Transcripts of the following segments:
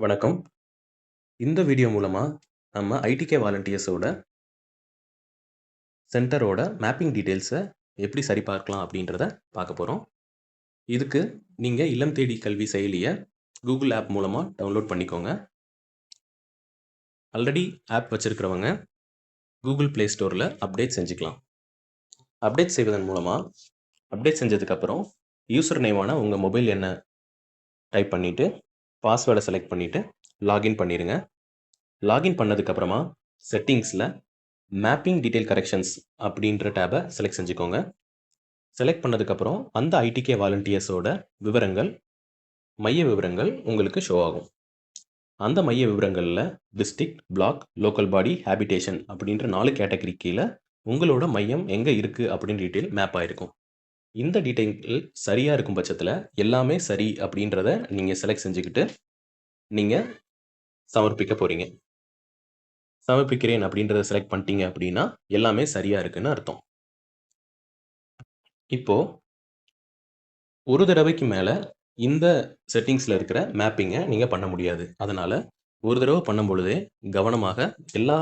வணக்கம். இந்த வீடியோ மூலமாக நம்ம ஐடிகே வாலண்டியர்ஸோட சென்டரோட மேப்பிங் டீட்டெயில்ஸை எப்படி சரிபார்க்கலாம் அப்படின்றத பார்க்க போகிறோம் இதுக்கு நீங்கள் இல்லம் தேடி கல்வி செயலியை கூகுள் ஆப் மூலமாக டவுன்லோட் பண்ணிக்கோங்க. ஆல்ரெடி ஆப் வச்சுருக்கிறவங்க கூகுள் ப்ளே ஸ்டோரில் அப்டேட் செஞ்சுக்கலாம். அப்டேட் செய்வதன் மூலமாக அப்டேட் செஞ்சதுக்கப்புறம் யூசர் நேமான உங்கள் மொபைல் என்ன டைப் பண்ணிவிட்டு பாஸ்வேர்டை செலக்ட் பண்ணிவிட்டு லாகின் பண்ணிடுங்க லாகின் பண்ணதுக்கப்புறமா செட்டிங்ஸில் மேப்பிங் டீட்டெயில் கரெக்ஷன்ஸ் அப்படின்ற டேபை செலக்ட் செஞ்சுக்கோங்க. செலக்ட் பண்ணதுக்கப்புறம் அந்த ஐடிகே வாலண்டியர்ஸோட விவரங்கள், மைய விவரங்கள் உங்களுக்கு ஷோ ஆகும். அந்த மைய விவரங்களில் district, block, local body, habitation அப்படின்ற நாலு கேட்டகரி கீழே உங்களோட மையம் எங்கே இருக்குது அப்படின்னு டீட்டெயில் மேப் ஆயிருக்கும். இந்த டீட்டெயில் சரியாக இருக்கும் பட்சத்தில் எல்லாமே சரி அப்படின்றத நீங்கள் செலக்ட் செஞ்சுக்கிட்டு நீங்கள் சமர்ப்பிக்க போகிறீங்க சமர்ப்பிக்கிறேன் அப்படின்றத செலக்ட் பண்ணிட்டீங்க அப்படின்னா எல்லாமே சரியாக இருக்குன்னு அர்த்தம். இப்போது ஒரு தடவைக்கு மேலே இந்த செட்டிங்ஸில் இருக்கிற மேப்பிங்கை நீங்கள் பண்ண முடியாது. அதனால் ஒரு தடவை பண்ணும் பொழுதே கவனமாக எல்லா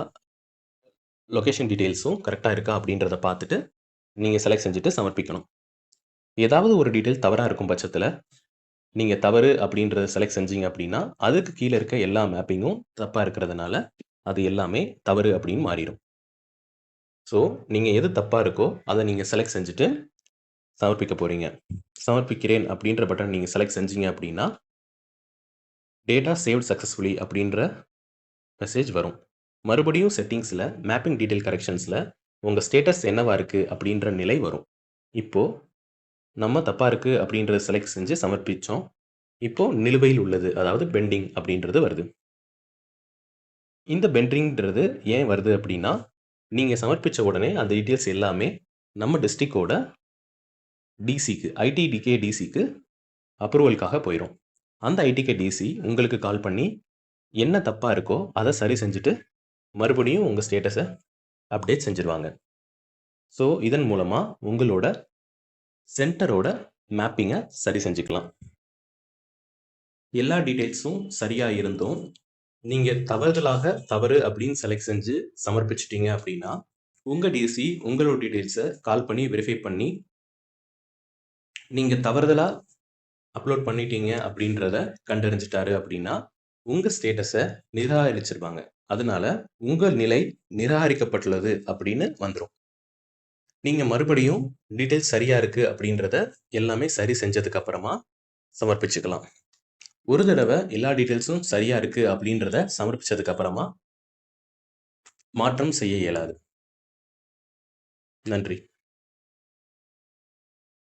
லொகேஷன் டீட்டெயில்ஸும் கரெக்டாக இருக்கா அப்படின்றத பார்த்துட்டு நீங்கள் செலக்ட் செஞ்சுட்டு சமர்ப்பிக்கணும். ஏதாவது ஒரு டீட்டெயில் தவறாக இருக்கும் பட்சத்தில் நீங்கள் தவறு அப்படின்றத செலக்ட் செஞ்சீங்க அப்படின்னா, அதுக்கு கீழே இருக்க எல்லா மேப்பிங்கும் தப்பாக இருக்கிறதுனால அது எல்லாமே தவறு அப்படின்னு மாறிடும் ஸோ நீங்கள் எது தப்பாக இருக்கோ அதை நீங்கள் செலக்ட் செஞ்சுட்டு சமர்ப்பிக்க போகிறீங்க சமர்ப்பிக்கிறேன் அப்படின்ற பட்டன் நீங்கள் செலக்ட் செஞ்சீங்க அப்படின்னா டேட்டா சேவ்ட் சக்ஸஸ்ஃபுல்லி அப்படின்ற மெசேஜ் வரும். மறுபடியும் செட்டிங்ஸில் மேப்பிங் டீட்டெயில் கரெக்ஷன்ஸில் உங்கள் ஸ்டேட்டஸ் என்னவா இருக்குது அப்படின்ற நிலை வரும். இப்போது நம்ம தப்பாக இருக்குது அப்படின்றத செலக்ட் செஞ்சு சமர்ப்பித்தோம் இப்போது நிலுவையில் உள்ளது அதாவது பெண்டிங் அப்படின்றது வருது. இந்த பெண்டிங்கிறது ஏன் வருது அப்படின்னா, நீங்கள் சமர்ப்பித்த உடனே அந்த டீட்டெயில்ஸ் எல்லாமே நம்ம டிஸ்ட்ரிக்டோட டிசிக்கு ஐடிடிகே டிசிக்கு அப்ரூவலுக்காக போயிடும் அந்த ஐடிகே டிசி உங்களுக்கு கால் பண்ணி என்ன தப்பாக இருக்கோ அதை சரி செஞ்சுட்டு மறுபடியும் உங்கள் ஸ்டேட்டஸை அப்டேட் செஞ்சுருவாங்க. ஸோ இதன் மூலமாக உங்களோட சென்டரோட மேப்பிங்கை சரி செஞ்சுக்கலாம். எல்லா டீட்டெயில்ஸும் சரியாக இருந்தும், நீங்கள் தவறுதலாக தவறு அப்படின்னு செலக்ட் செஞ்சு சமர்ப்பிச்சிட்டிங்க அப்படின்னா, உங்கள் டிசி உங்களோட டீட்டெயில்ஸை கால் பண்ணி வெரிஃபை பண்ணி நீங்கள் தவறுதலாக அப்லோட் பண்ணிட்டீங்க அப்படின்றத கண்டறிஞ்சுட்டாரு அப்படின்னா, உங்கள் ஸ்டேட்டஸை நிராகரிச்சிருப்பாங்க அதனால உங்கள் நிலை நிராகரிக்கப்பட்டுள்ளது அப்படின்னு வந்துடும் நீங்கள் மறுபடியும் டீட்டெயில்ஸ் சரியாக இருக்குது அப்படின்றத எல்லாமே சரி செஞ்சதுக்கு அப்புறமா சமர்ப்பிச்சுக்கலாம். ஒரு தடவை எல்லா டீட்டெயில்ஸும் சரியாக இருக்குது அப்படின்றத சமர்ப்பிச்சதுக்கு அப்புறமா மாற்றம் செய்ய இயலாது. நன்றி.